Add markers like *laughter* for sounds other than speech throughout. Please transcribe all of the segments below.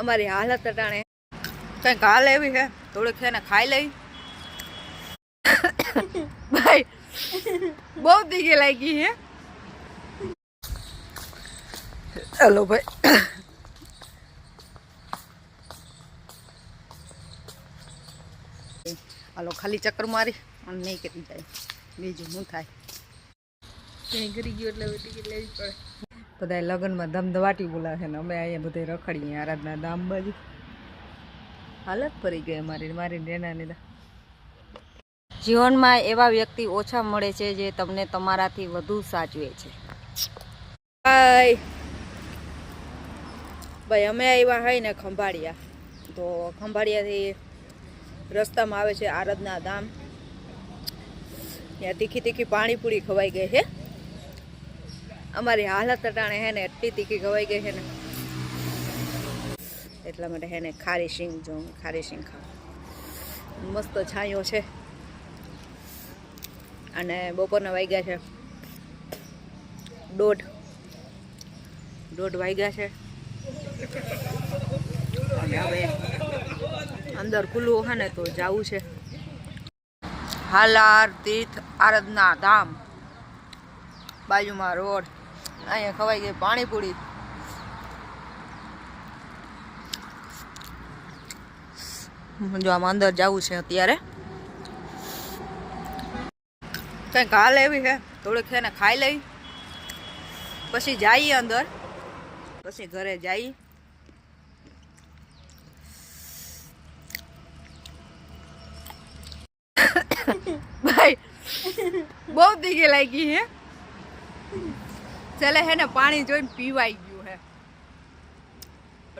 અમારી હાલત અટાણે. કંઈક હાલ એવી છે? થોડીક છે ને ખાઈ લઈ. ભાઈ, બહુ દીકી લાગી હે. હેલો ભાઈ. હાલો, ખાલી ચક્કર મારી અને નહીં કરી જાય બીજું શું થાય? ક્યાંય કરી ગયું એટલે લેવી પડે. બધા લગ્નમાં ધમધવાટી બોલાવે ને અમે અહીંયા બધે રખડીએ, આરાધના ધામ બાજુ. હાલત ફરી ગઈ અમારી, મારી નેના લીધા જીવનમાં એવા વ્યક્તિ ઓછા મળે છે જે તમને તમારાથી વધુ સાચવે છે. ભાઈ. ભાઈ, અમે આવ્યા હોય ને ખંભાળિયા. તો ખંભાળિયાથી રસ્તામાં આવે છે આરાધના ધામ. ત્યાં તીખી તીખી પાણીપુરી ખવાઈ ગઈ છે. અમારી હાલત અટાણે હે ને એટલી તીખી ખવાઈ ગઈ છે ને. એટલા માટે હે ને ખારી શીંગ જો ખારી શીંગ ખાવ મસ્ત છાંયો છે. અને બપોરના વાગ્યા છે. દોઢ. દોઢ વાગ્યા છે. અને હવે અંદર ખુલ્લું હે ને તો જવું છે. હાલાર, તીર્થ, આરાધના, ધામ. બાજુમાં રોડ. અહીંયા ખવાઈ ગઈ પાણીપુરી. જો આમાં અંદર જવું છે અત્યારે. કંઈક હાલ એવી છે, થોડીક છે ને ખાઈ લઈ. પછી જઈએ અંદર. પછી ઘરે જઈએ *coughs* ભાઈ, બહુ દીગે લાગી હે. ચાલે હે ને પાણી જોઈને પીવાઈ ગયું હે.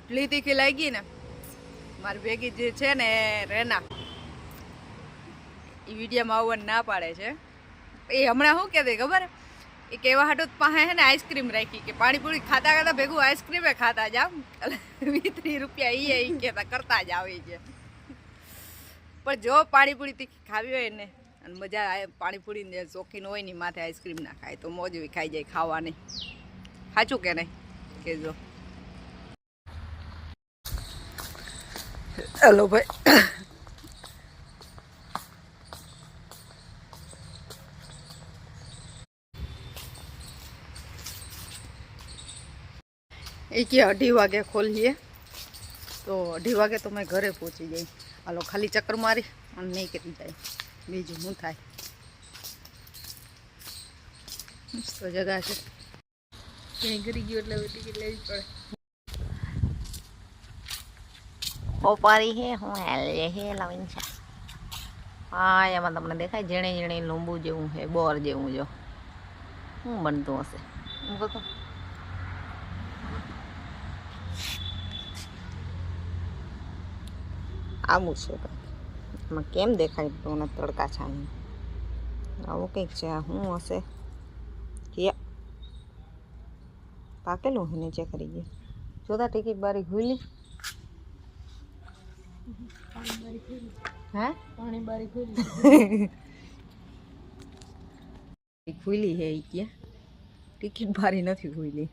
એટલી તીખી લાગી ને મારી ભેગી જે છે ને રેના. એ વિડીયોમાં આવવાનું ના પાડે છે. એ હમણાં શું કહેતી ખબર? એ કહેવા હાટું પાસે હે ને આઈસ્ક્રીમ રાખી કે પાણીપુરી ખાતા ખાતા ભેગું આઈસ્ક્રીમે ખાતા જાવ વી ત્રીસ રૂપિયા એ કહેતા, કરતા જ આવે છે. પણ જો પાણીપુરી તીખી ખાવી હોય ને અને મજા આવે પાણીપુરી ને શોખીન હોય ને માથે આઈસ્ક્રીમ ના ખાય તો મોજ બી ખાઈ જાય ખાવાની. સાચું કે નહીં? કેજો. હેલો ભાઈ. એ કે અઢી વાગે ખોલીએ તો અઢી વાગે તો મેં ઘરે પહોંચી જઈ હાલો ખાલી ચક્કર મારી અને નહીં કરી જાય. બીજું શું થાય? મસ્ત જગા છે. ક્યાંય ગયો ગયું એટલે ટિકિટ લેવી પડે. ઓપારી હે હું હેલે હે લાવીને છે. હા એમાં તમને દેખાય જેણે જેણે લીંબુ જેવું છે બોર જેવું જો. શું બનતું હશે? હું કહું આવું છે. કંઈક એમાં કેમ દેખાય તો તડકા છાની આવું કંઈક છે આ શું હશે? કે પાકેલું છે નીચે કરી ગયું. જોતા ટિકિટ બારી ખુલી હે? પાણી બારી ખોલી ખુલી હે ઈ કે ટિકિટ બારી નથી ખુલી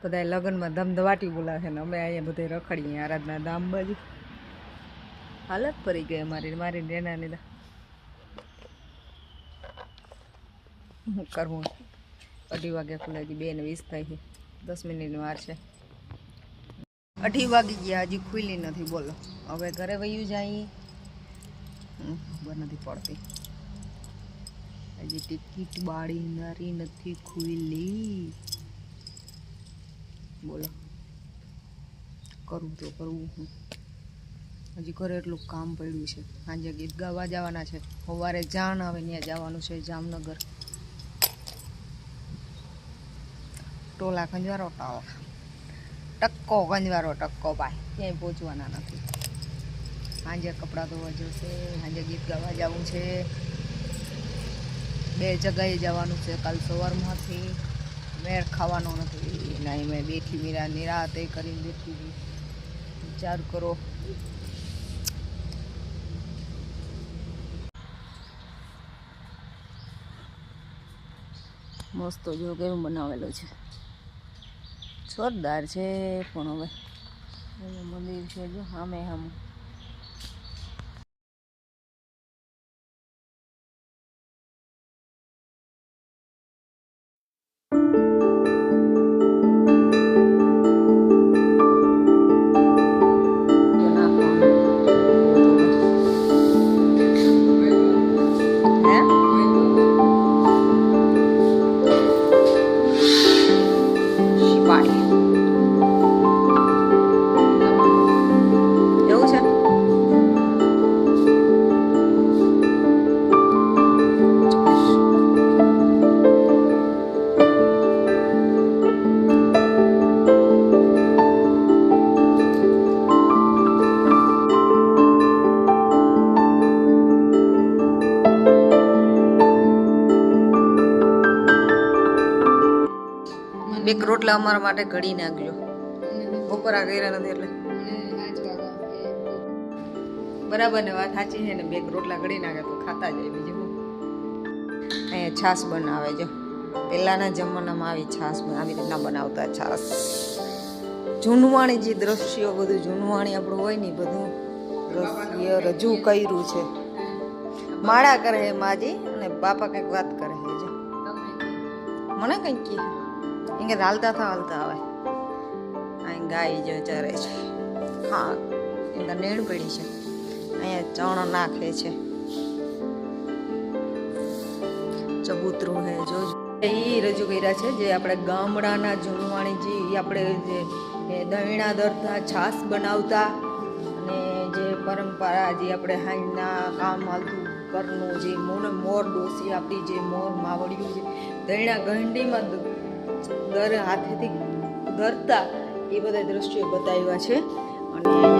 બધા લગ્નમાં ધમધવાટી બોલાવે ને અમે અહીંયા બધે રખડીએ આરાધના દામ બાજુ હાલત ફરી ગઈ મારી મારી રેના લીધા શું કરવું અઢી વાગે ખુલે હજી બે ને વીસ થાય છે. દસ મિનિટની વાર છે. અઢી વાગી ગયા, હજી ખુલી નથી, બોલો. હવે ઘરે વયું જાય. ખબર નથી પડતી. હજી ટિકિટ બાળી નારી નથી ખુલી. બોલો. કરવું તો કરવું હું. હજી ઘરે એટલું કામ પડ્યું છે. સાંજે ગીત ગાવા જવાના છે. સવારે જાણ આવે ત્યાં જવાનું છે જામનગર. ટોલા કંજવારો ટોલા ટક્કો કંજવારો ટક્કો ભાઈ. ક્યાંય પહોંચવાના નથી. સાંજે કપડાં ધોવા જશે, સાંજે ગીત ગાવા જવું છે. બે જગાએ જવાનું છે કાલ સવારમાંથી. મેળ ખાવાનો નથી. નહીં, મેં બેઠી મીરા નિરાતે કરીને બેઠી. વિચાર કરો. મસ્ત જો કેવું બનાવેલું છે. જોરદાર છે પણ હવે. મંદિર છે જો સામે આમ બે રોટલા અમારા માટે ઘડી નાખજો બપોરા કર્યા નથી એટલે. બરાબર ને વાત સાચી છે ને બે રોટલા ઘડી નાખે તો ખાતા જાય બીજું અહીંયા છાશ બનાવે જો. પહેલાંના જમાનામાં આવી છાશ આવી રીતના બનાવતા છાશ. જૂનવાણી જે દ્રશ્યો બધું જૂનવાણી આપણું હોય ને બધું દ્રશ્ય રજૂ કર્યું છે. માળા કરે હે માજી અને બાપા કંઈક વાત કરે છે જો. મને કંઈક કહે. એને હાલતા થા હાલતા આવે અહીં ગાય જો ચરે છે હા એને નેણ પડી છે અહીંયા ચણો નાખે છે ચબૂતરું હે જો એ રજૂ કર્યા છે જે આપણે ગામડાના જૂનવાણી જે આપણે જે દહીણા દરતા છાશ બનાવતા અને જે પરંપરા જે આપણે હાઈના કામ હાલતું કરનું જે મોર ડોસી આપણી જે મોર માવડિયું છે દહીણા ગંડીમાં દર હાથેથી ધરતા એ બધા દ્રશ્યો બતાવ્યા છે. અને